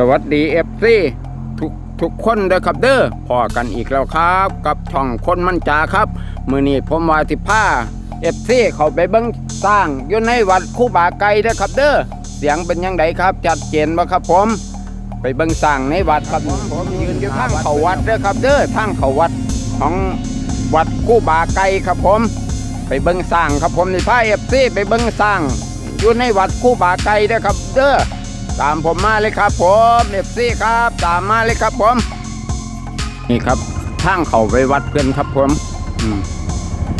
สวัสดีเอฟซีทุกทุกคนเด้อครับเด้อพอกันอีกแล้วครับ กับช่องคนมั่นจาครับ มือนี้ผมวาสิผ้าเอฟซีเขาไปเบิ้งสร้างอยู่ในวัดคู่บาไก่เด้อครับเด้อเสียงเป็นยังไงครับ จัดเจนบ่ครับผม ไปเบิ้งสร้างในวัดครับผมยืนอยู่ทางเขาวัดเด้อครับเด้อทางเขาวัดของวัดคู่บาไก่ครับผม ไปเบิ้งสร้างครับผมในผ้าเอฟซีไปเบิ้งสร้างอยู่ในวัดคู่บาไก่เด้อครับเด้อ ตามผมมาเลยครับ ผมเอฟซีครับ ตามมาเลยครับผม นี่ครับทางเขาไปวัดเพื่อนครับผมอืม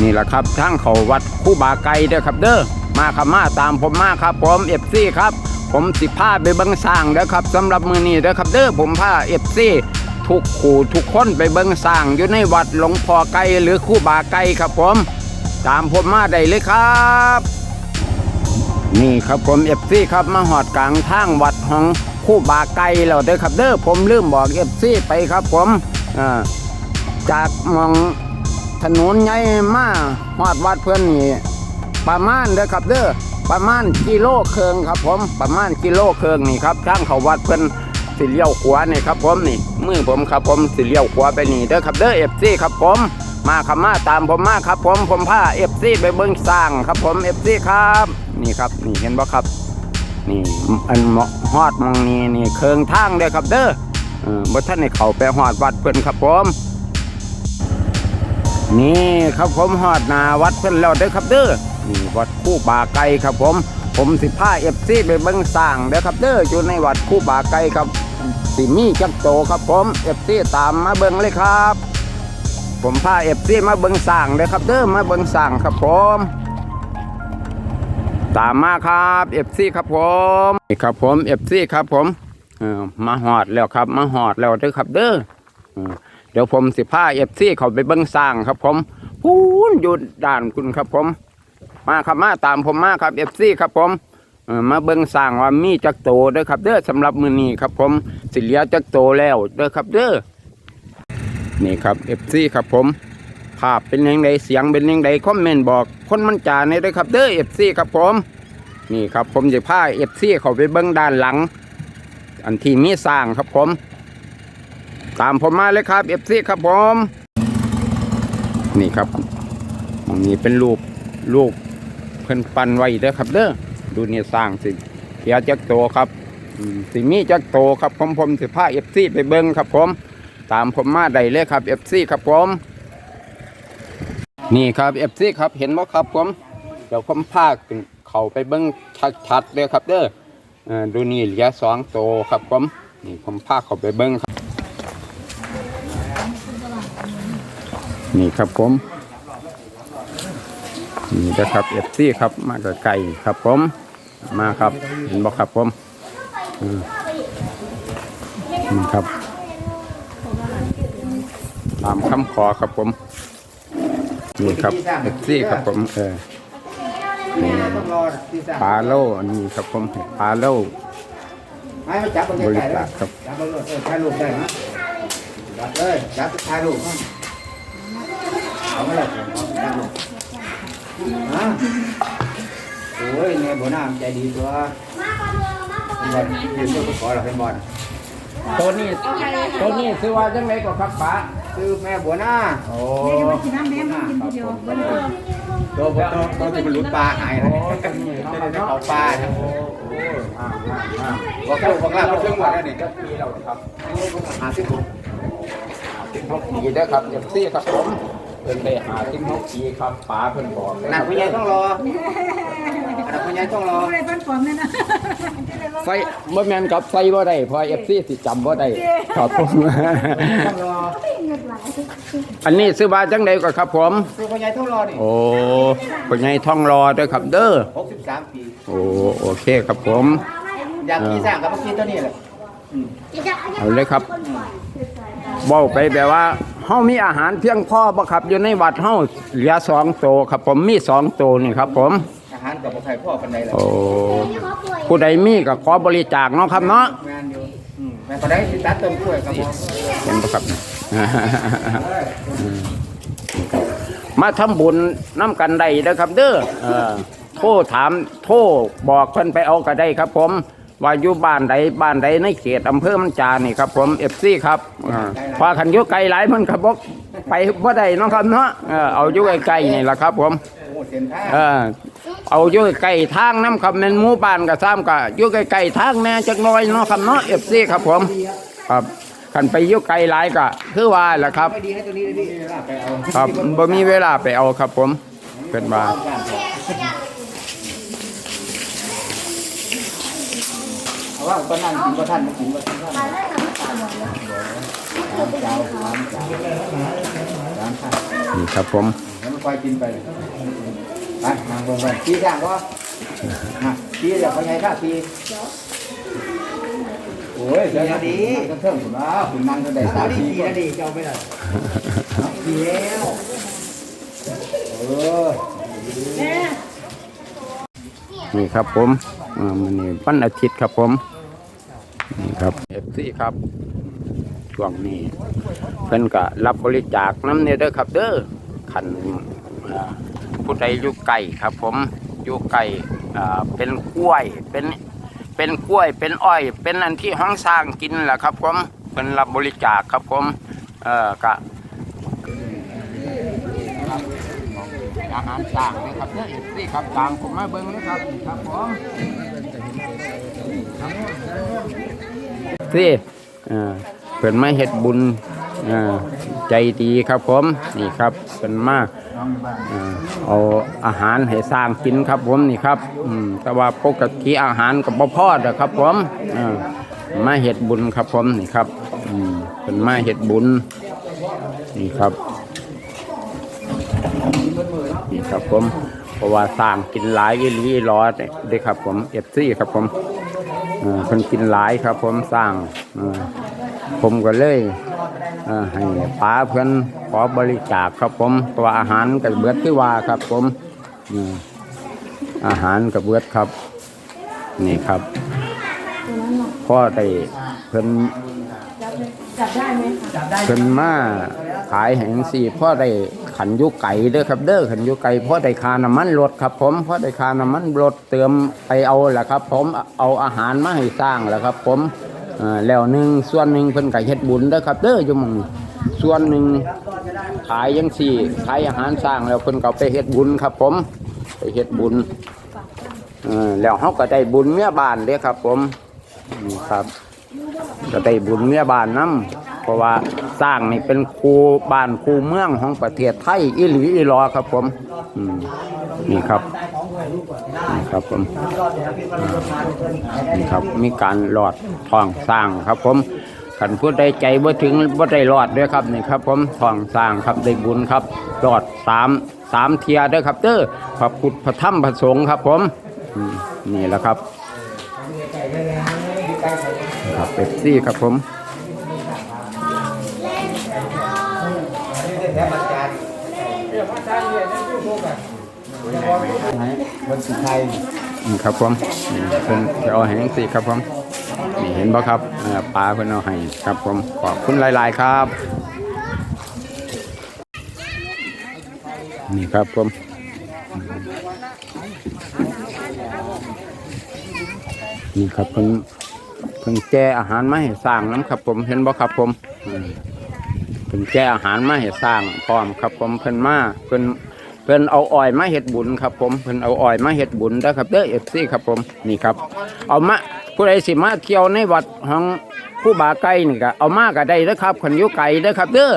นี่แหละครับทางเขาวัดคู่บาไก่เด้อครับ เด้อมาครับมาตามผมมาครับผมเอฟซีครับ ผมสิพาไปเบิ้งสร้างเด้อครับสำหรับมือนี้เด้อครับ เด้อผมพาเอฟซีทุกขู่ทุกคนไปเบิ้งสร้างอยู่ในวัดหลวงพ่อไก่หรือคู่บาไก่ครับผม ตามผมมาได้เลยครับ นี่ครับผมเอฟซีครับมาหอดกลางทางวัดของคู่บาไก่แล้วเด้อครับเด้อผมลืมบอกเอฟซีไปครับผมจากมองถนนใหญ่มาหอดวัดเพื่อนนี่ประมาณเด้อครับเด้อประมาณกิโลเคืองครับผมประมาณกิโลเคืองนี่ครับทางเขาวัดเพื่อนสิเลี้ยวขวานี่ครับผมนี่มือผมครับผมสิเลี้ยวขวาไปนี่เด้อครับเด้อเอฟซีครับผม มาครับมาตามผมมาครับ ผมผมพาเอฟซีไปเบิ้งสร้างครับ ผมเอฟซีครับ นี่ครับนี่เห็นบ่ครับ นี่อันเหมาะฮอดมองนี่นี่เคืองทางเด้อครับเด้อเออบ่ท่านให้เขาไปฮอดวัดเพิ่นครับผมนี่ครับผมฮอดนาวัดเพิ่นแล้วเด้อครับเด้อนี่วัดคู่บาไก่ครับผม ผมสิพาเอฟซีไปเบิ่งสร้างเด้อครับเด้ออยู่ในวัดคู่บาไก่ครับสิมีจักโตครับผมเอฟซีตามมาเบิ่งเลยครับ ผมพาเอฟซีมาเบิ่งสร้างเด้อครับ เด้อมาเบิ่งสร้างครับผมตามมาครับเอฟซีครับผมนี่ครับผมเอฟซีครับผมเออมาหอดแล้วครับ มาหอดแล้วเด้อครับ เด้อเดี๋ยวผมสิพาเอฟซีเขาไปเบิ้งสร้างครับ ผมพูนอยู่ด่านคุณครับผม มาครับมาตามผมมาครับเอฟซีครับผมมาเบิ้งสร้างว่ามีจักโตเด้อครับ เด้อสำหรับมือนี้ครับ ผมสิเหลียจักโตแล้วเด้อครับเด้อ นี่ครับเอฟซีครับผม ภาพเป็นยังไงเสียงเป็นยังไงคอมเมนต์บอกคนมันจ่าในด้วยครับเด้อเอฟซีครับผม นี่ครับผมจะพาเอฟซีเขาไปเบิ้งด้านหลัง อันที่มีสร้างครับผม ตามผมมาเลยครับเอฟซีครับผม นี่ครับตรงนี้เป็นรูปรูปเพิ่นปันไว้เด้อครับเด้อดูนี่สร้างสิเพียจักโตครับสิมีจักโตครับผมผมสิพาเอฟซีไปเบิ้งครับผม ตามผมมาได้เลยครับเอฟซีครับผมนี่ครับเอฟซีครับเห็นไหมครับผมเดี๋ยวผมพาขึ้นเขาไปเบิ้งชัดๆเลยครับเด้อดูนี่เหลือสองโตครับผมนี่ผมพาเขาไปเบิ้งครับ นี่ครับผมนี่นะครับเอฟซีครับมากไก่ครับผมมาครับเห็นบ่ครับผมนี่ครับ ตามคำขอครับผมนี่ครับเอฟซีครับผมเออนี่ปลาโล่อันนี้ครับผมปลาโล่ไม่มาจับบนบริไก่จาคครับจับบนรถเออถ่ายรูปได้นะจับเลยจับถ่ายรูปมั้งเอาไม่ได้ถ่ายรูปฮะโอ้ยเนี่ยบัวหน้ามันใจดีตัวเป็นบอลยืนตัวขอเราเป็นบอลตัวนี้ตัวนี้ซื้อว่าจังไรก็ครับป้า คือแม่บัวหน้าโอ้เดี๋ยวมากินน้ำแม่มากินเดียวตัวตัวตัวที่มันหลุดปลาหายนะจะได้เอาปลานะอ่าอ่าอ่าบอกลูกบอกหลานบอกเรื่องว่าได้นี่จักปีแล้วครับหาสิบหกสิบหกปีเด้อครับเอฟซีครับผมเพิ่นได้หาสิบหกปีครับป้าเพิ่นบอกเลยหนักผู้ใหญ่ต้องรอ หนักผู้ใหญ่ต้องรอ อะไรบ้านผมเนี่ยนะไฟบ่แม่นกับไฟบ่ได้เพอเอฟซีสิจำบ่ได้ครับผม ต้องรออันนี้ซื้อว่าจังไดก็ครับผม คือผู้ใหญ่ต้องรอนี่โอ้เป็นไงท่องรอเด้อครับเด้อหกสิบสามปี โอ้โอเคครับผม อยากขี่สร้างกับเมื่อกี้ตัวนี้แหละ เอาเลยครับ เว้าไปแบบว่าเฮามีอาหารเพียงพอบ่ครับอยู่ในวัดเฮาเหลือสองโตวครับผมมีสองโตวนี่ครับผมอา หารกับใครพ่อคนใดล่ะโอ้ผู้ใดมีก็ขอบริจาคเนาะครับเนาะงานอยู่อืมแม่ก็ได้สิตัดต้นกล้วยครับผมเห็นบ่ครับ มาทำบุญน้ำกันได้เด้อครับ เด้อเออโทรถามโทรบอกเพิ่นไปเอาก็ได้ครับ ผม ว่าอยู่บ้านใดบ้านใดในเขตอำเภอมันจานี่ครับ ผมเอฟซีครับอ่าพอขันอยู่ไกลหลายมันก็บอกไปบ่ได้เนาะครับเนาะเออเอาอยู่ใกล้ๆนี่แหละครับ ผม โอ้เส้นทาง เออ เอาอยู่ใกล้ทางน้ำครับแม่นหมู่านก็ซ้ำก็อยู่ใกล้ๆทางแน่จักน่อยเนาะครับเนาะเอฟซีครับผมครับขันไปอยู่ไกลหลายก็คือว่าแหละครับครับบ่มีเวลาไปเอาครับผมเป็นว่าเอาว่าตอนนั้นกินก็ท่านไม่กินก็ท่านนเจ้าสามเจ้าสามท่านนี่ครับผมแล้วมันคอยกินไป ไปนั่งลงไปชี้ย่างก็ฮะชี้เดี๋ยวเขาใหญ่ข้าชี้โอ้ยเดี๋ยวดีก็เครื่องผมว่าคุณนั่งก็ได้สามทีก็ดีเจ้าไม่ได้ดีแล้วเออนี่ครับผมอ่ามันนี่วันอาทิตย์ครับผมนี่ครับเอฟซีครับช่วงนี้เพิ่นก็รับบริจาคน้ำเนี่ยเด้อครับเด้อขัน ผู้ใดอยู่ไก่ครับ ผมอยู่ไก่อ่าเป็นกล้วยเป็นเป็นกล้วยเป็นอ้อย เป็นอันที่ห้องสร้างกินแหละครับผมเพิ่นรับบริจาคครับผมเอ่อก็อาหารต่างนะครับเนี่ยเอฟซีครับต่างผมมาเบิ้งนะครับครับผมสิเอ่อเพิ่นมาเฮ็ดบุญเอ่อใจดีครับผมนี่ครับเพิ่นมาเอ่อ เอาอาหารให้สร้างกินครับผมนี่ครับอืมแต่ว่าปกติอาหารกับบ่พอดอกครับผมอ่อมาเฮ็ดบุญครับผมนี่ครับอืมเพิ่นมาเฮ็ดบุญนี่ครับนี่ครับผมเพราะว่าสร้างกินหลายอีหลีรอดเด้ครับผมเอฟซี่ครับผมเอ่อเพิ่นกินหลายครับผมสร้างอ่อ ผมก็เลยเอ่อให้ป้าเพิ่นขอบริจาคครับผมตัวอาหารกับเบิดที่ว่าครับผมอืมอาหารกับเบิดครับ นี่ครับพ่อได้เพิ่นจับได้ไหมคะเพิ่นมาขายแห่งสี่พ่อได้ขันอยุไก่เด้อครับ เด้อขันอยุไก่พ่อได้คาน้ำมันรถครับ ผมพ่อได้คาน้ำมันรถเติมไปเอาแหละครับ ผมเอาอาหารมาให้สร้างแหละครับ ผมเอ่อ แล้วหนึ่งส่วนหนึ่งเพิ่นก็เฮ็ดบุญเด้อครับเด้ออยู่หมองนี้ส่วนหนึ่งขายยังสี่ขายอาหารสร้างแล้วเพิ่นก็ไปเฮ็ดบุญครับ ผมไปเฮ็ดบุญแล้วเฮาก็ได้บุญเมียบ้านเด้อครับ ผมนี่ครับจะได้บุญเมียบ้านน้ำเพราะว่าสร้างนี่เป็นครูบ้านครูเมืองของประเทศไทยอีหลีอีหลอครับ ผมนี่ครับ ครับผมอ่านี่ครับ มีการหลอดทองสร้างครับ ผมขันพูดได้ใจบ่ถึงบ่ได้รอดด้วยครับนี่ครับ ผมทองสร้างครับได้บุญครับรอดสามสามเทียเด้อครับเด้อพระพุทธพระธรรมพระสงฆ์ครับ ผมอืมนี่แหละครับครับเป๊ปซี่ครับผมวัน สุดท้ายนี่ครับผมนี่เพิ่นจะเอาให้งซี่ครับผมนี่เห็นบ่ครับปลาเพิ่นเอาให้ครับผมขอบคุณหลาย ๆ ครับ นี่ครับผมนี่ครับเพิ่นเพิ่นแจอาหารมาให้สร้างน้ำครับผมเห็นบ่ครับผมเพิ่นแจอาหารมาให้สร้างพร้อมครับผมเพิ่นมาเพิ่น เพิ่นเอาอ้อยมาเฮ็ดบุญครับผมเพิ่นเอาอ้อยมาเฮ็ดบุญเด้อครับเด้อ FC ครับผมนี่ครับ เอามาผู้ใดสิมาเที่ยวในวัดของผู้บาไก่นี่ก็เอามาก็ได้เด้อครับขันยู่ไก่เด้อครับเด้อ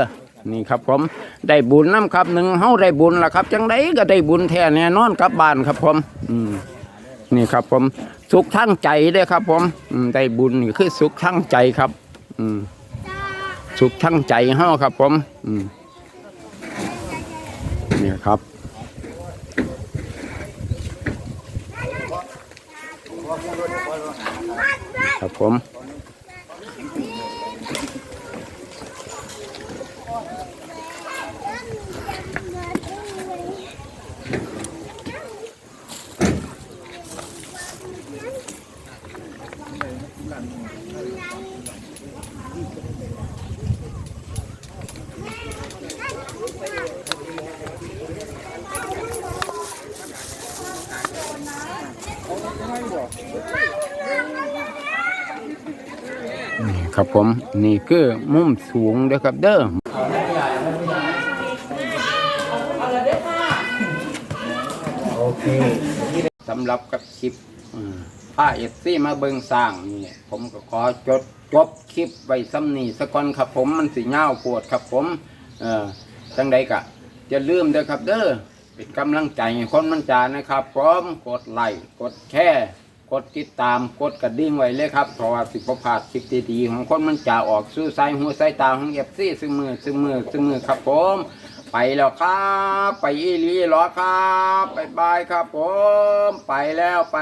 นี่ครับผมได้บุญนํครับหนึ่งเฮาได้บุญละครับ จังไดก็ได้บุญแท้แน่นอนกลับบ้านครับผมอืมนี่ครับผมสุขทั้งใจด้อครับ ผมอืมได้บุญนี่คือสุขทั้งใจครับ อืมสุขทั้งใจเฮาครับ ผม อืมนี่ครับ ครับผม ครับผมนี่คือมุมสูงเด้อครับเด้อโอเคสำหรับกับคลิปผ้าเอฟซี่มาเบิงสร้างนี่ผมก็ขอจดจบคลิปไว้ซ้ำนี่สักก่อนครับผมมันสิเงาปวดครับผมเออจังใดกะจะลืมเด้อครับเด้อเป็นกำลังใจให้คนมันจานะครับพร้อมกดไลค์กดแชร์ กดติดตามกดกระดิ่งไว้เลยครับเพราะว่าสิบพลาดคลิบดีๆของคนมันจะออกสู่สายหูสายตาของเอฟซีซึ่งมือซึ่งมือซึ่งมือครับผม ไปแล้วครับ ไปอีหลีหรอครับบายบายครับผม ไปแล้วไป